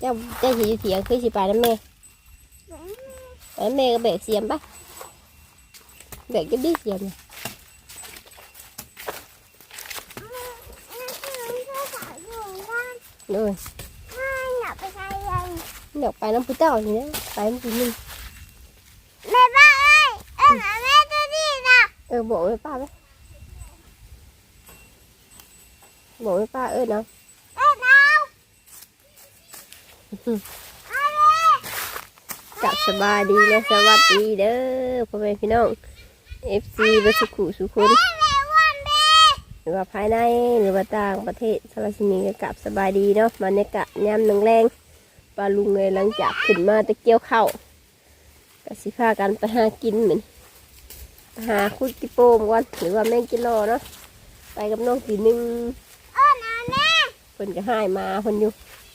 เจ้าเจ้าสิอยู่เถียงคือสิไปน้ำแม่ไปน้ำแม่ก็แบกเสียมปะแบกจะดีเสียมน่ะเลยอยากไปน้ำพุเจ้านี่นะไปน้ำพุนึงเออบอกไว้ป้าไหมบอกไว้ป้าเออเนาะ จับสบายดีนะสวัสดีเด้อพ่อแม่พี่น้อง FC บัสุขุสุขุนหรือว่าภายในหรือว่าต่างประเทศสารสนีก็กลับสบายดีเนาะบรรยากาศยามหนังแรงปลาลุงเลยหลังจากขึ้นมาตะเกียวเข้าวก็สิพากันไปหากินเหมือนไปหาคุดกิโปมก่อนหรือว่าแมงกิโลเนาะไปกับน้องสีหนึ่งเพิ่นก็ให้มาเพิ่นอยู่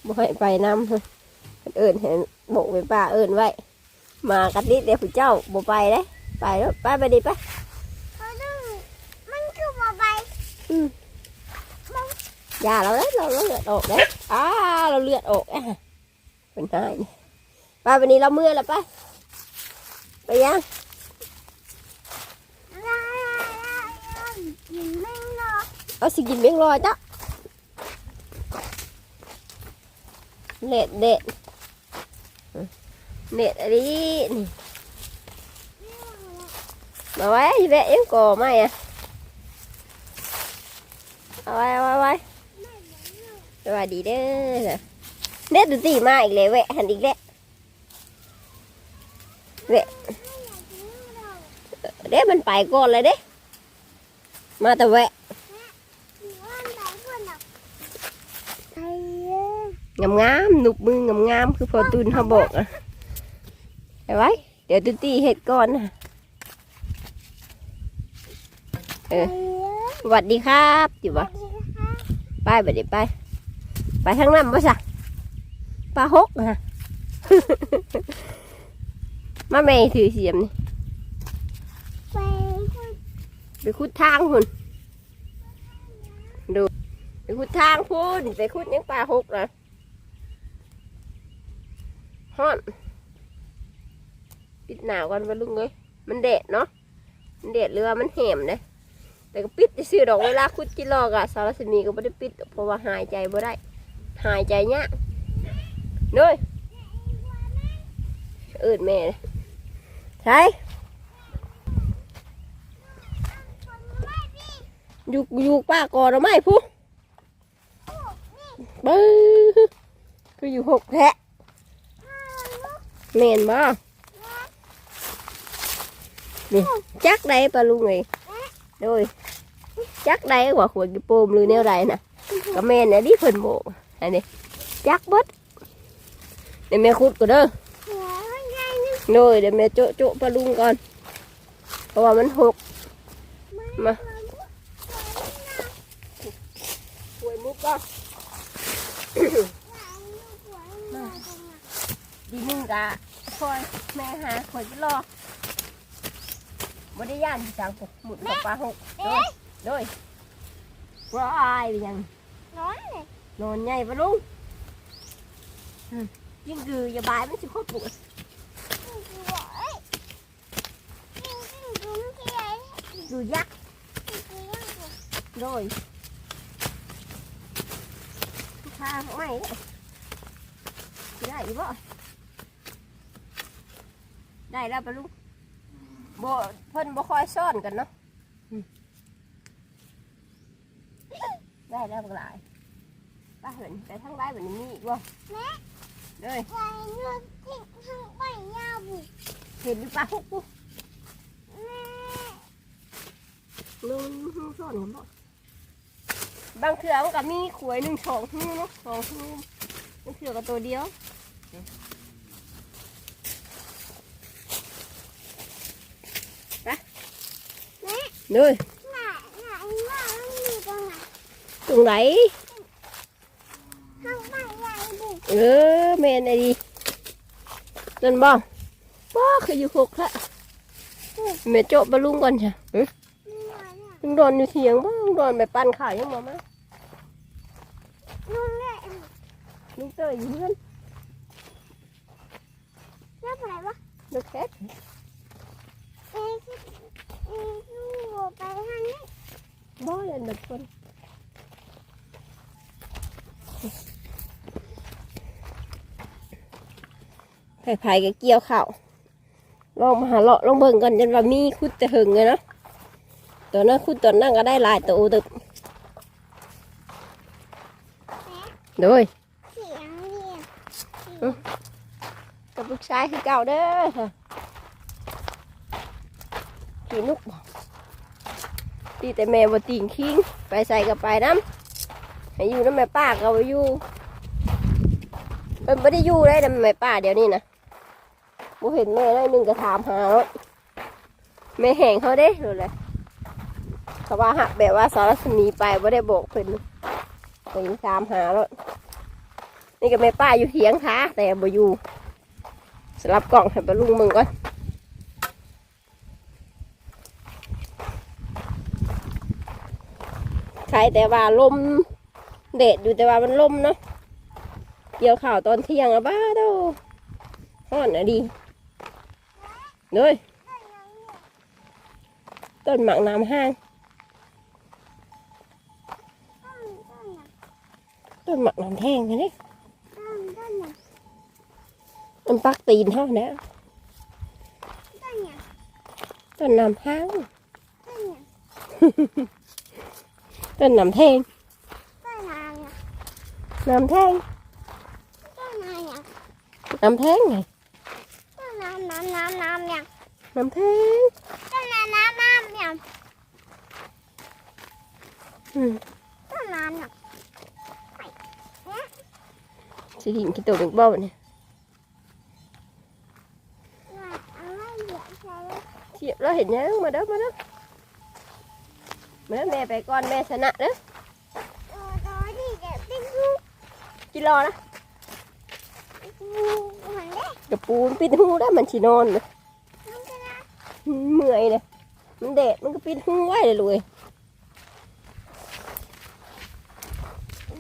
บ่ให้ไปนำเพิ่นเอิญเห็นบอกไปป้าเอิญไว้ มากันนิดเดียวผู้เจ้าบ่ไปเด้ไปแล้วไปไปดิไปอืมอย่าเราเด้เราเราเลือดออกเด้อ้าเราเลือดออกอะเป็นไงนี่ไปวันนี้เราเมื่อแล้วไปไปยังเอาสิกินเบี้ยงลอยจ้ะ เน็ตเด็ดเน็ตอะไรนี่มาไว้แวะยังก่อไม่อะเอาไว้เอาไว้ไว้สวัสดีเด้อเน็ตดูตีมาอีกเลยแวะหันอีกแล้วแวะเด้มันไปก่อนเลยเด้มาแต่แวะ งามงามๆหนุบมืองามงามๆคือพอตุนเขาบอกอะเอาไว้ เดี๋ยวตุตีเห็ดก่อนนะสวัสดีครับอยู่ปะไปไปดิไป ไปทางนั้นปะสะปลาฮกนะมาแม่ถือเสียมนี่ไปขุดทางหุ่นดูไปขุดทางพุ่นไปขุดยังปลาฮกนะ ฮ้อนปิดหนาวกันไปลุงเอ้ยมันแดดเนาะมันแดดเรือว่ามันแหมเลยแต่ก็ปิดซื้อดอกเวลาขุดจิลอกอะสารสมีก็ไม่ได้ปิดเพราะว่าหายใจบ่ได้ หายใจยากเน้ยเอิดแม่เลยใช่อยู่อยู่ป้าก่อนเอาไหมผู้บื้อคืออยู่หกแทะ เมนบ่นี่จักได้ปลาลุงไงโดยจักได้กว่าขวดกระโปมหรือแนวใดน่ะก็แม่นน่ะดิเพิ่นโบกอันนี้จักเบิดเดี๋ยวแม่ขุดก็เด้อโดยเดี๋ยวแม่โจะโจะปลาลุงก่อน เพราะว่ามันหกมาหวยมุกก็ ดีนึงกะคอยแม่หาคอยจะรอบ่ได้ย่านที่จังผมหมุดกับปลาหกโดยโดยว้ายเป็นหยังนอนใหญ่ปะลุงอืมยิ่งคืออย่าบายมันสิโคตรปวดดูยักษ์โดยทางไม่ได้อีกบ่ ได้แล้วปะลุงบ่เพิ่นบ่ค่อยซ่อนกันเนาะอืมได้แล้วบักหลายป้าเห็นไปทางไรแบบนี้มีอีกบ่เลยเห็นหรือเปล่าปุ๊บลุงซ่อนกันบ่บางเถื่อมันก็มีขวยหนึ่งสองหูเนาะสองหูบางเถื่อก็ตัวเดียว เลยตรงไหนเออแม่นไอ้ดีนั่นบ่บ่คืออยู่หกละแม่โจะบะลุงก่อนจ้ะเอ้ยลุงโดนอยู่เถียงบ่ลุงโดนไปปั่นข่าวยังบ่มาลุงเตยอยู่เพื่อนอะไรวะลูกแคท เอ๊ะที่เอ๊ะลูกไปทางนี้บ่เล่นแบบคนไผ่ๆก็เกี่ยวข้าวลองมาหาเลาะลองเบิ่งก่อนจนว่ามีคุดจะหึงเลยเนาะตัวนั้นคุดตัวนั้นก็ได้หลายตัวตึกโดยเสียงเนี่ยกับลูกชายคือเก่าเด้อค่ะขี่นุกบอก ตีแต่แม่บ่ติงคิง ไปใส่กับไปน้ำให้อยู่น้ำแม่ป้าก็บ่อยู่เป็นไม่ได้อยู่ได้น้ำแม่ป้าเดี๋ยวนี้นะบ่เห็นแม่ได้หนึ่งก็ถามหาแล้วแม่แห่งเขาเด้รู้เลยเขาว่าหักแบบว่าสารสมีไปบ่ได้บอกเพิ่นเพิ่นถามหาแล้วนี่ก็แม่ป้าอยู่เถียงท้าแต่บ่อยู่สลับกล่องให้ปลุงมึงก่อน ใครแต่ว่าลมเด็ดอยู่แต่ว่ามันลมเนาะเกี่ยวข่าวตอนเที่ยงอะบ้าโดห้อนอะดีเลยต้นหมักน้ำห้าง ต้นต้นน่ะต้นหมักน้ำแท่งนะนี่ต้นต้นน่ะมันปักตีนเท่านะต้นเนี่ยต้นน้ำห้าง ต้นเนี่ยต้นน้ำแท่งต้นนาเนี่ยน้ำแท่งต้นนาเนี่ยน้ำแท่งไงต้นน้ำน้ำน้ำน้ำเนี่ยน้ำแท่งต้นน้ำน้ำน้ำเนี่ยอืมต้นน้ำเนี่ยสิหิงกี่ตัวเป็นบ้าเนี่ยว่าเอาไว้เหยียบใส่เลยเทียบแล้วเห็นยังมาเด้อมาเด้อมา เด้อแม่ไปก่อนแม่ชนะเด้อโอ้โหนี่เดี๋ยวเป็นลูกกินรอนะลูกหันเด้กระปูนปิดหูได้มันชินอนเลยน้องจะนะเมื่อยเลยมันแดดมันก็ปิดหูไว้เลยเลย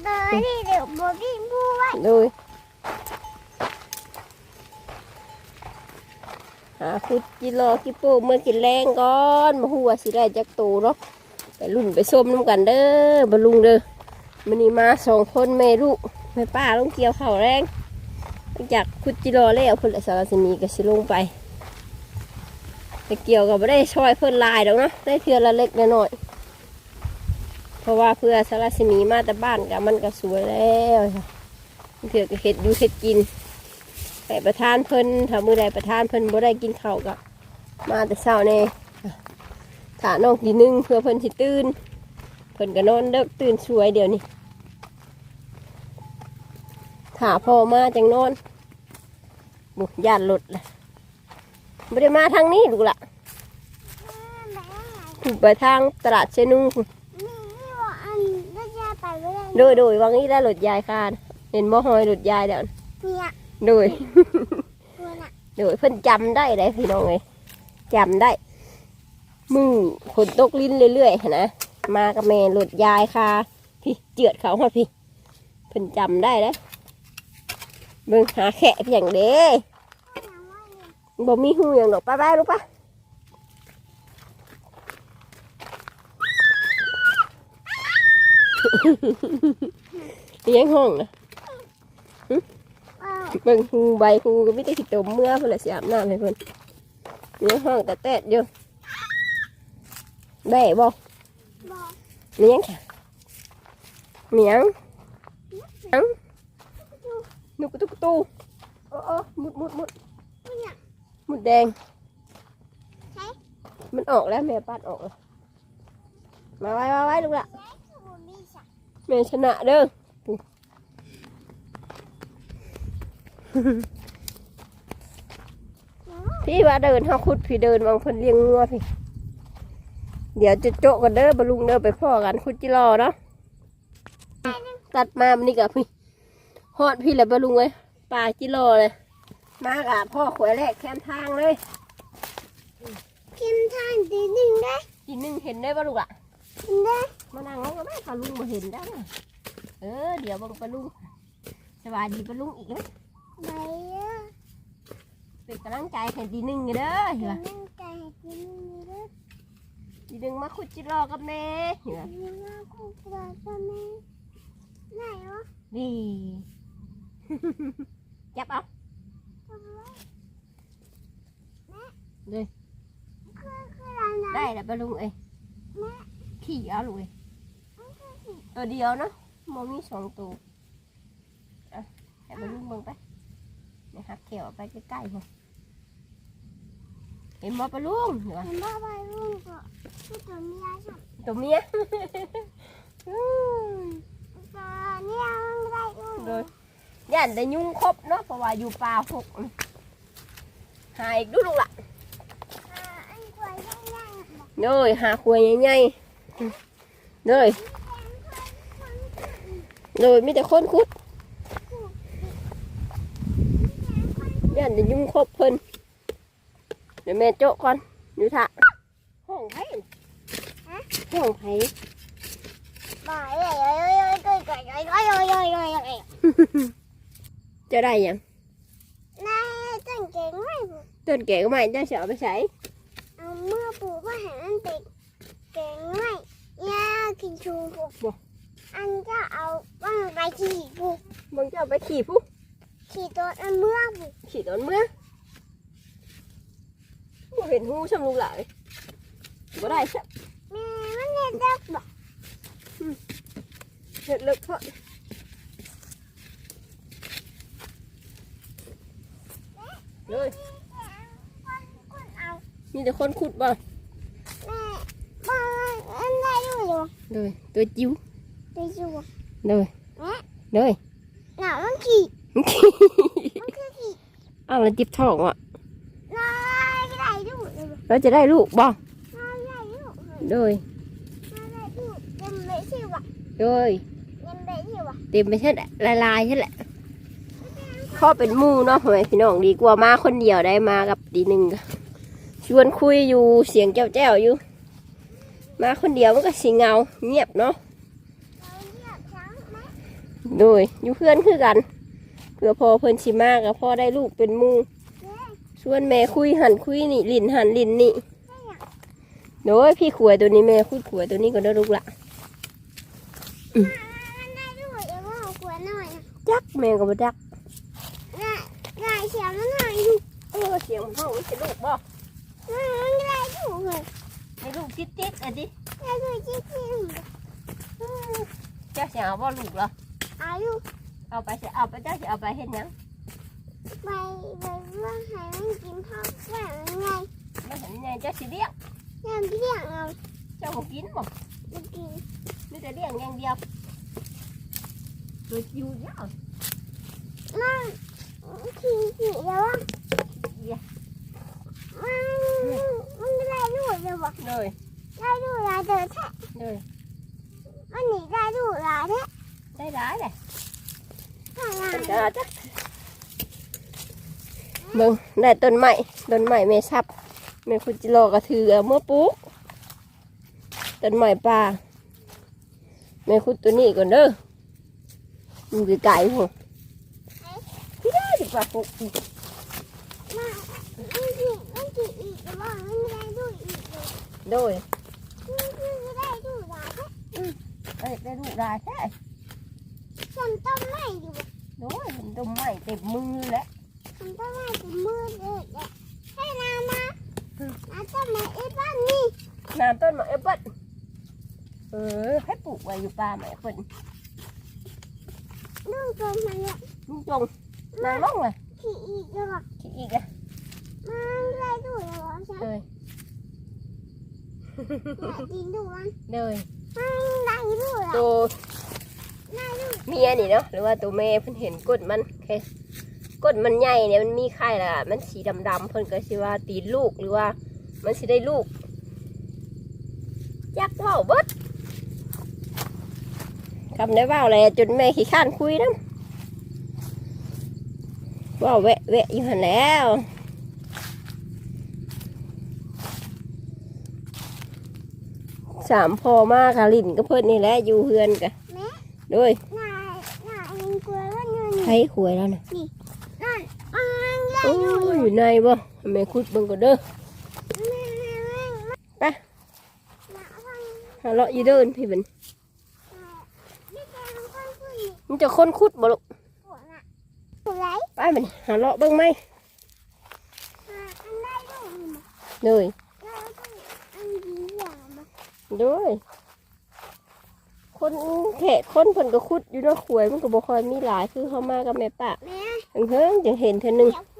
เดินนี่เดี๋ยวบอกพี่พูดไว้เลยหาคุดกิโลกิโปเมื่อกินแรงก่อนมาหัวาสิได้จักโตเนาะ ไปลุ่นไปส้มน้ำกันเด้อบลุงเด้อมันนี่มาสองคนแม่ลูกแม่ป้าลงเกี่ยวข้าวแรงจากคุดกิโลแล้วคนละสารสนีก็สิลงไปไปเกี่ยวกับไม่ได้ช่วยเพิ่นลายดอกเนาะได้เทือละเล็กละน้อยเพราะว่าเพื่อสารสนีมาแต่บ้านกับมันก็สวยแล้วเถือก็เห็ดอยู่เห็ดกินไปประทานเพิ่นถ้ามือใดประทานเพิ่นบ่ได้กินข้าวก็มาแต่เช้าแน่ ถ้าน้องทีนึงเพื่อเพิ่นสิตื่น เพิ่นก็นอนเด็กตื่นสวยเดี๋ยวนี้ถ้าพ่อมาจังนอนบุกย่านหลุดเลยไม่ได้มาทางนี้ลูกละแม่ถูกไปทางตลาดเชนูพุ่นนี่นี่ว่าอันก็จะไปไม่ได้โดยโดยวังนี้ได้หลุดยายคานเห็นบ่หอยหลุดยายเดี๋ยวเนี่ยโดยตัวน่ะโดยเพิ่นจำได้เลยพี่น้องเลยจำได้ มือฝนตกลิ้นเรื่อยๆนะมากับแม่หลุดยายค่ะ พี่เจือดเขาหอดพี่เพิ่นจำได้แล้วเบิ่งหาแขะเพียงเด้ก็ยังว่าเนี่ยบ่มีหูอย่างดอกป้าป้าลูกป้าเลี้ยงห้องนะเบิ่งหูใบหูก็ไม่ได้ขี้ตมเมื่อเพิ่นสิอาบน้ำให้เพิ่อนเลี้ยงห้องแต่แตดอยู่ ได้บ่บอกเลี้ยงค่ะเหมียงเหมียงนุกกระตุกกระตูโอ้โอ้มุดมุดมุดเนี่ยมุดแดงไหนมันออกแล้วแม่ปัดออกแล้วมาไว้มาไว้ลูกละคือบุมีสักแม่ชนะเด้อพี่ว่าเดินเฮาคุดพี่เดินวางเพิ่นเลี้ยงงัวพี่ เดี๋ยวจะโจะกันเด้อบลุงเด้อไปพ่อกันคุดจิรอเนาะตัดมามันนี่กับพี่ฮอดพี่แหละบลุงเอ้ยป่าจิรอเลย มากะพ่อขวยแรกแคมทางเลยพิมพ์ทางดีหนึ่งได้ทีหนึงเห็นได้บ่ลูกอะได้มานั่งลงกันไหมพาลุงมาเห็นได้อเออ เดี๋ยวเบังปลาลุงสบายดีปลาลุงอีกแล้วไหนอะเป็นกำลังใจให้ดีหนึ่งอยู่เด้อเห็นเป็ปะนนั่งใจให้กิน จีดึงมาขุดจีรอกับแม่เหนือมาขุดจีรอกับแม่ไหนวะนี่ จับเอาเลยได้แล้วปลุงเอ้ยขี่เอาลุยตัวเดียวเนาะมองมีสองตัวอะให้ไปลุงมึงไปนะครับเขียวไปใกล้ๆเลย ห็นบ่ปะลุงเห็นปะเห็นบ้าใบรุ่งก็คือตัวเมียใช่ไหมตัวเมียอืมตัวเนี่ยมันไม่ได้รุ่งโดยย่านได้ยุ่งครบเนาะเพราะว่าอยู่ป่าหกหาอีกดูลูกล่ะอ่าอันกล้วยย่างๆบอกเนยหาขวใหญ่ๆเนยโดยมีแต่คนคุดย่านได้ยุ่งครบเพิ่น เดี๋ยวแม่โจ๊ะก่อนอยู่ท่าห้องไผ่ห้องไผ่บ่ายยยยยยยยยยยจะได้ยังต้นเก่งไหมต้นเก่งไม่จะเสียไปใส่เมื่อปลูกก็เห็นอันติดเก่งไหม่ยากินชูปลูบอันจะเอาบ้างไปขี่ปลูกมึงจะเอาไปขี่ปลูกขี่ต้นเมื่อปลูกขี่ต้นเมื่อ บ่เห็นหูชำลูกหลายบ่ได้สักแม่มันเล่นดักบอกเห็ดเลิกเพราะเลยคนเอามีแต่คนขุดบ่แม่บ้านอันได้อยู่อยู่เลยตัวจิ๋วไปอยู่เลยแม่เลยหนามันขี่มันขี่มันคือขี่อ้าวแล้วจิบท้องอะนายก็ได้อยู่ เลยเราจะได้ลูกบ่นายได้อยู่เลยเลยนายได้อยู่เต็มไปสิวะเลยเต็มไปสิวะเต็มไปใช่แหละลายลายๆใช่แหละพ่อเป็นหมู่เนาะทำไมพี่น้องดีกว่ามาคนเดียวได้มากับดีหนึ่งก็ชวนคุยอยู่เสียงแจ้วๆอยู่ มาคนเดียวมันก็สิเหงาเงียบเนาะเราเรียกช้างไหมโดยอยู่เพื่อนคือกันเพื่อพอเพิ่นชิมากกับพ่อได้ลูกเป็นหมู ชวนแม่คุยหันคุยนี่ลินหันลินนี่โดยพี่ขวยตัวนี้แม่คุยขวยตัวนี้ก็ได้ลูกละมันได้อยู่เดี๋ยวว่าขวดหน่อยจักแม่ก็บ่จักน่ะได้เสียงมันหน่อยอยู่เออเสียงห้องมันจะลูกบ่มันได้อยู่เลยให้ลูกติดติดๆอะดิได้อยู่จริงเจ้าสิเอาบ่ลูกเหรอๆอายุเอาไปสิเอาไปเจ้าสิเอาไปเฮ็ดหยังไปไปว่าให้มันกินข้าวแก่ยังไงมันเห็นไงเจ้าสิเลี้ยงยังเลี้ยงเอาเจ้าบ่กินบ่ไปกินมีแต่เลี้ยงอย่าง Vậy, vậy vương hai ăn kiếm thóc chẳng ngay bây giờ ngay cho chị điếc Nhanh cái điếc không? Cho một kín một Một kín Nó cái điếc ngang điếc Rồi chiêu dạo Nó Chị chị đâu không? Dạ. Nó ra đuổi rồi mà Rồi. Ra đuổi là được thế. Rồi. Nó nhỉ ra đuổi là thế. Đây đó này. Hả là Chắc เบิ่งได้ต้นไม้ต้นไม้เมซับเมคุจิโร่ก็ถือเมื่อปุ๊กต้นไม้ป่าเมคุตัวนี้ก่อนเด้อมันจะไก่หัวพี่ได้สิป่ะปุ๊กโดยเอ้ยได้ดูได้ใช่ฉันต้มไม่อยู่โดยฉันต้มไม่เต็มมือแล้ว ฉันต้นไม้เป็นมืดเลยแหละให้นามานาต้นไม้ไอ้บ้านนี่น้ำต้นไม้แอปเปิ้ลเออ ให้ปลูกไว้อยู่ป่าไม้แอปเปิ้ลลูกต้นไม้เนี่ยลุงจงนางลงเลยขี่อีกแล้วบอกขี้อีกอะมันได้ดูแล้วบอกฉันเลยอยากกินดูมันเลยมันได้ดูแล้วตัวได้ดูเมียนี่เนาะหรือว่าตัวแม่เพิ่นเห็นก้นมันแค่ ก้นมันใหญ่เนี่ยมันมีไข่ละมันสีดำๆเพิ่นก็สิว่าตีนลูกหรือว่า มันสิได้ลูกจักเว้าเบิดคำได้เว้าแหละจนแม่ขี้ข้านคุยน้ำเว้าแวะแวะอยู่หันแหล้วสามพอมากค่ะลินก็เพิ่นนี่แหละอยู่เฮือนกะแม่ด้วยนายนายเองกลัวว่าเงินใครขวยแล้วนะนั่นมันได้ โอ้ยอยู่ในบ่แม่คุดเบิ่งก็เด้อแม่แม่แม่ไปมาฟังหาเลาะอยู่เดินพี่เบิ่นนี่แกมันค่อยพูดนี่มันจะคนคุดบ่ลูกหัวน่ะหัวไหลไปบัดนี้หาเลาะเบิ่งไหมอ่าอันได้ด้วยนี่มาเลยแล้วต้องอันดีอย่างมาด้วยคนแขกคนเพิ่นก็คุดอยู่เนาะขวยมันก็บ่ค่อยมีหลายคือเขามากับแม่ป้าแม่เพิ่งจังเห็นเทื่อหนึงอย่าพูดนั่นดิ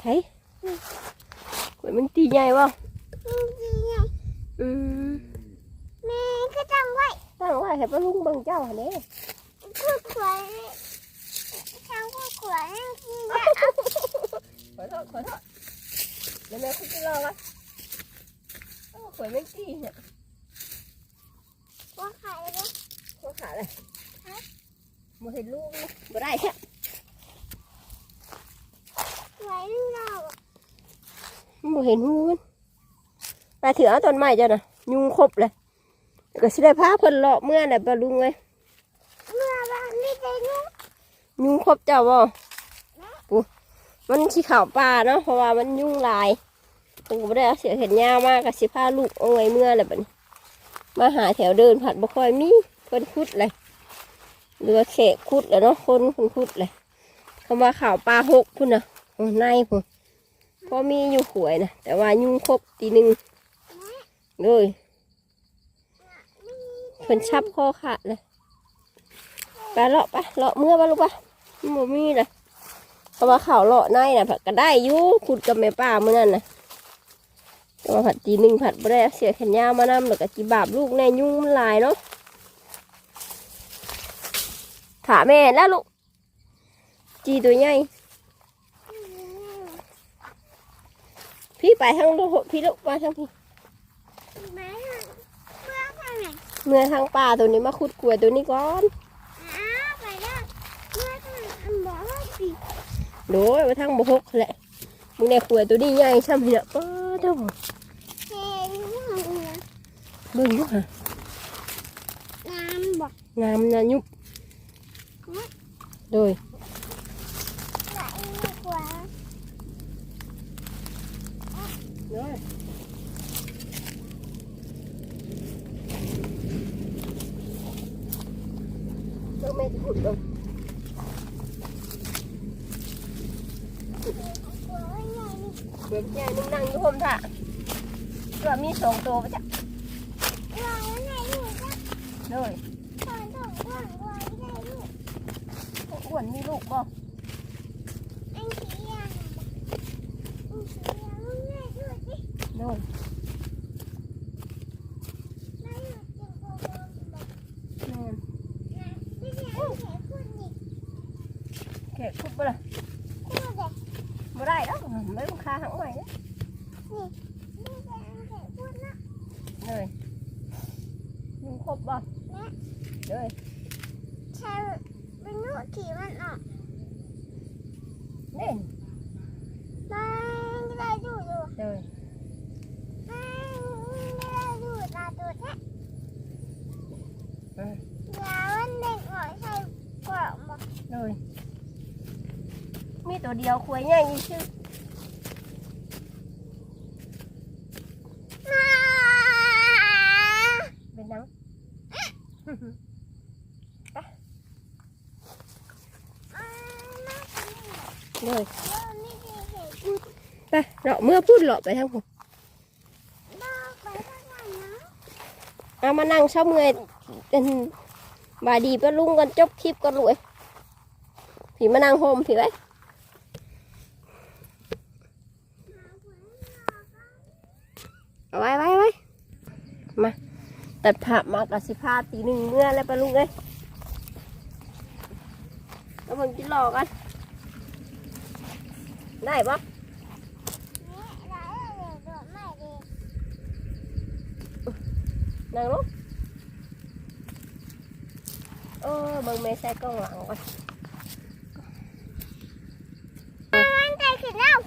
ไถขวยมันตีใหญ่บ่มันดีไงอืมแม่ก็จังไว้ตั้งไว้ให้ป้าลุงเบิ่งเจ้าหั่นเด้พูดขวายทางพูดขวายนั่นกินยาขอโทษขอโทษเดี๋ยวแม่คุดจะรอก่อนโอ้ขวยไม่ตีเนี่ยว่าใครวะเขาขาเลยบ่เห็นลูกเลยบ่ได้แค่ ขวายนั่นเรา บ่เห็นหูมันไปถือเอาต้นไม้เจ้าน่ะยุงครบเลยแล้วก็สิได้พาเพิ่นเลาะเมื่อน่ะป้าลุงเอ้ยเมื่อบ้านนี่ได้นู้ยุงครบเจ้าบ่ปุ๊มันสิเข่าป่าเนาะเพราะว่ามันยุงหลายเพิ่นก็บ่ได้เอาเสียเห็นยาวมากก็สิพาลูกเอาไว้เมื่อแหละบัดนี้มาหาแถวเดินผัดบ่ค่อยมีเพิ่นคุดเลยเรือแขกคุดแหล้วเนาะคนเพิ่นคุดเลยคำว่าข่าวปลาหกพุ่นน่ะโอ้ในพุ่น พอมีอยู่ขวยนะแต่ว่ายุ่งครบตีหนึ่งเลยเพิ่นชับคอขาดเลยไปเลาะไปเลาะเมื่อไปลูกปมันบ่มีเลยเพราะว่าข่าวเลาะในน่ะผัดก็ได้อยู่ขุดกับแม่ป้าเมื่อนั้นนะแต่ว่าผัดตีหนึ่งผัดบ่ได้เสียแขนยาวมานำแล้วก็จีบาบลูกแน่ยุงมันลายเนาะถาแม่แล้วลูกจีตัวใหญ่ พี่ไปทางลูกพี่ลูกมาทางพี่แม่เมื่อทางไหนเมื่อทางป่าตัวนี้มาขุดกล้วยตัวนี้ก่อนอ้าวไปแล้วเมื่อทางอันบอกว่าปีโดยมาทางบกแหละมึงในกล้วยตัวนี้ใหญ่ซ้ำพี่เนาะป้าเท่าเฮ้ยว่าเนี่ยเบิ่งอยู่ค่ะน้ำบอกงามนะยุบโดย ว่าอีกกว่า โดยเจ้าแม่จะขุดลง กว่าว่าไงนี่ เด็กใหญ่นึงนั่งอยู่ห่มท่า ตัวมีสองตัวปะจ๊ะว่าว่าไงลูกจ้ะโดยตอนต้องว่างว่าไงลูกอ้วนมีลูกบ่ อันที่ยางอันที่ยางว่าไงลูกสิ โดย ไม่ลูกจะบอกบอก แม่น นะไม่ใช่อันแขกพูดนี่ แขกขุดบ่ล่ะ พูดเด็ก บ่ได้แล้วไม่ต้องคาหังใหม่เด้อ ไม่ใช่อันแขกพูดนะ เลยยุงครบบ่ แม่ เลย ใช่เป็นลูกขี่มันออก เน่น ไม่ได้ดูอยู่ เลย ไม่ได้ดูตาตัวแท้ เออ เดี๋ยววันเด็กหน่อยใส่กล่องบอก เลยมี ตัวเดียวคุยใหญ่ยี่ชื่อเป็นนังอ่ามาทำนี่เลยเดี๋ยไปเลาเมื่อพูดเลาไปทางผมบอกไปทางหนนะเอามานั่งเช้าเมื่อยเป็นบายดีปะลุงกันจบคลิปกันรวยผีมานั่งโฮมผีไว้ เอาไว้ไว้ไว้มาตัดภาพมากับสิพาตีหนึ่งเมื่อแล้วปะลุงเลยแล้วมึงกินหลอกกัน ได้ปะนี่เราเรียนตัวใหม่ดีนั่งลงเออมึงไม่ใส่กล้องหลังก่อนมันใจขึ้นแล้ว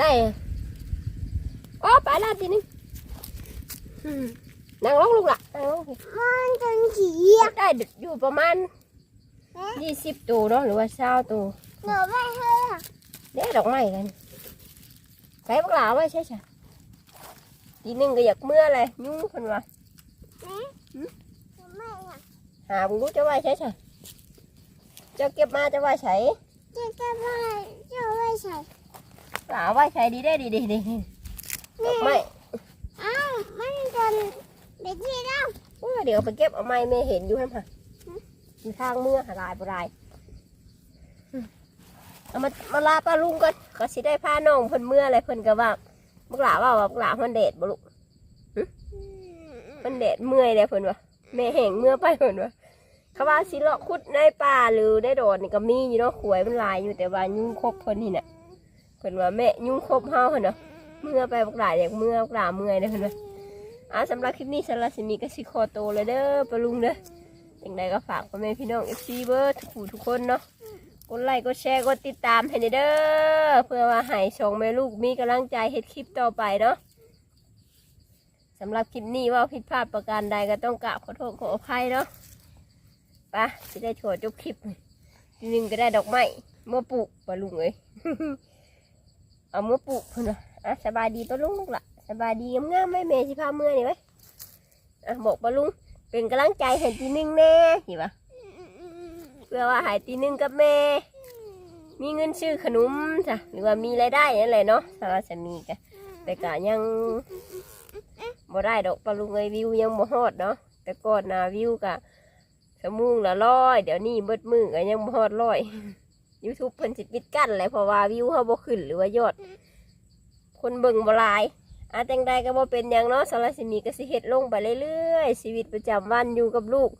ไถอ้อได้อ๋อไปแล้วทีนึงอืมนั่งลงลูกละนั่งลงสิมันจนขี่ได้อยู่ประมาณยี่สิบตัวเนาะหรือว่าเช้าตัวหนูไม่ให้อะเด็ดดอกไม้กันใส่บักหลาไว้ใช่ใช่ทีหนึ่งก็อยากเมื่อเลยยุ่งคนว่าหนูไม่อะหาบุรู้จะไว้ใช่ใช่เจะเก็บมาจะไว้ใช้จะจะไม่จะไม่ใส่หลาไว้ใช้ดีได้ดีดีดีดอกไม้อ้าวมันโดนเด็กที่แล้วโอ้ยเดี๋ยวไปเก็บเอาไม้ไม่เห็นอยู่ฮะค่ะอยู่ทางเมื่อหาลายบลายเอามามาลาป้าลุงก่อนก็สิได้พาน้องเพิ่นเมื่ออะไรเพิ่นก็ว่าบักหลาว่าว่าบักหลามันเด็ดบ่ลูกมันแดดเมื่อยเลยเพิ่นว่าแม่แห้งเมื่อไปเพิ่นว่าเขาว่าสิเลาะขุดในป่าหรือได้โดดนี่ก็มีอยู่เนาะขวยมันหลายอยู่แต่ว่ายุ่งครบเพิ่นนี่น่ะ เพิ่นว่าแม่ยุ่งครบเฮาเนเนาะเมื่อไปบักหลายอยากเมื่อบักหลาเมื่อยเด้อเพิ่นว่าอ่าสำหรับคลิปนี้สารสิมีก็สิขอโตเลยเด้อปะลุงเด้อจังใดก็ฝากพ่อแม่พี่น้อง FC เบิร์ทุกผู้ทุกคนเนาะกดไลค์กดแชร์กดติดตามให้เด้อเพื่อว่าให้ช่องแม่ลูกมีกำลังใจเฮ็ดคลิปต่อไปเนาะสำหรับคลิปนี้ว่าผิดพลาดประการใดก็ต้องกราบขอโทษขออภัยเนาะปะจะได้โชว์จบคลิปทีนึงก็ได้ดอกไม้เมื่อปลูกปะลุงเอ้ย เอาเมื่อปลูกเพิ่นว่าอะสบายดีปะลุงลูกละสบายดีงามๆไหมแม่สิพาเมื่อนี่ไหมอะบอกปะลุงเป็นกำลังใจให้ทีหนึงแน่เห็นปะเพื่อว่าหายทีหนึงกับแม่มีเงินซื้อขนมจ้ะหรือว่ามีรายได้นั่นแหละเนาะสารสมีกันแต่ก็ยังบ่ได้ดอกปลาลุงเอ้ยวิวยังบ่ฮอดเนาะแต่ก่อนนะวิวกะสมุงละร้อย เดี๋ยวนี้เบิดมือก็ยังบ่ฮอดร้อย YouTube เพิ่นสิปิดกั้นแหละเพราะว่าวิวเฮาบ่ขึ้นหรือว่ายอด คนเบิ่งบ่หลายอาจังใดก็บ่เป็นหยังเนาะสารสิมีก็สิเฮ็ดลงไปเรื่อยๆชีวิตประจำวันอยู่กับลูก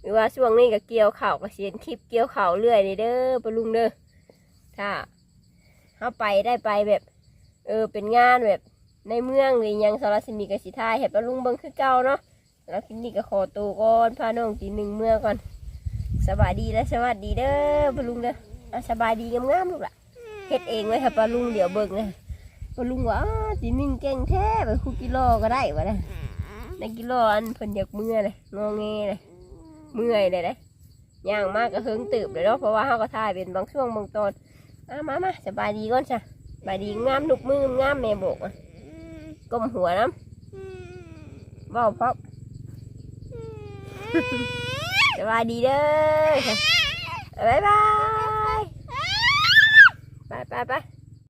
หรือว่าช่วงนี้ก็เกี่ยวข้าวก็สิเห็นคลิปเกี่ยวข้าวเรื่อยนี่เด้อปลาลุงเด้อถ้าเฮาไปได้ไปแบบ เออเป็นงานแบบในเมืองหรือยังสารสิมีกสิทายเห็ดปลาลุงเบิ้งคือเก่าเนาะแล้วคลิปนี้ก็ขอตัวก่อนพาน้องตีหนึ่งเมื่อก่อนสบายดีและสวัสดีเด้อปลาลุงเด้อ อะสบายดีงามๆลูกละเฮ็ดเองไว้ค่ะปลาลุงเดี๋ยวเบิ่งเลยปลาลุงว่าอ้าตีหนึ่งเก่งแท้ไปคุกกิโลก็ได้วะเนี่ยในกิโลอันเพิ่นอยากเมื่อเลยงอแงเลยเมื่อยเลยเด้ย่างมากก็เฮิงตืบเลยเนาะเพราะว่าเขาก็ถ่ายเป็นบางช่วงบางตอนอะมามาสบายดีก่อนจ้ะสบายดีงามนุกมืองามแม่โบกอะก้มหัวน้ำเว่าเพราะสบายดีเด้อค่ะ บ๊ายบาย ไปไปไป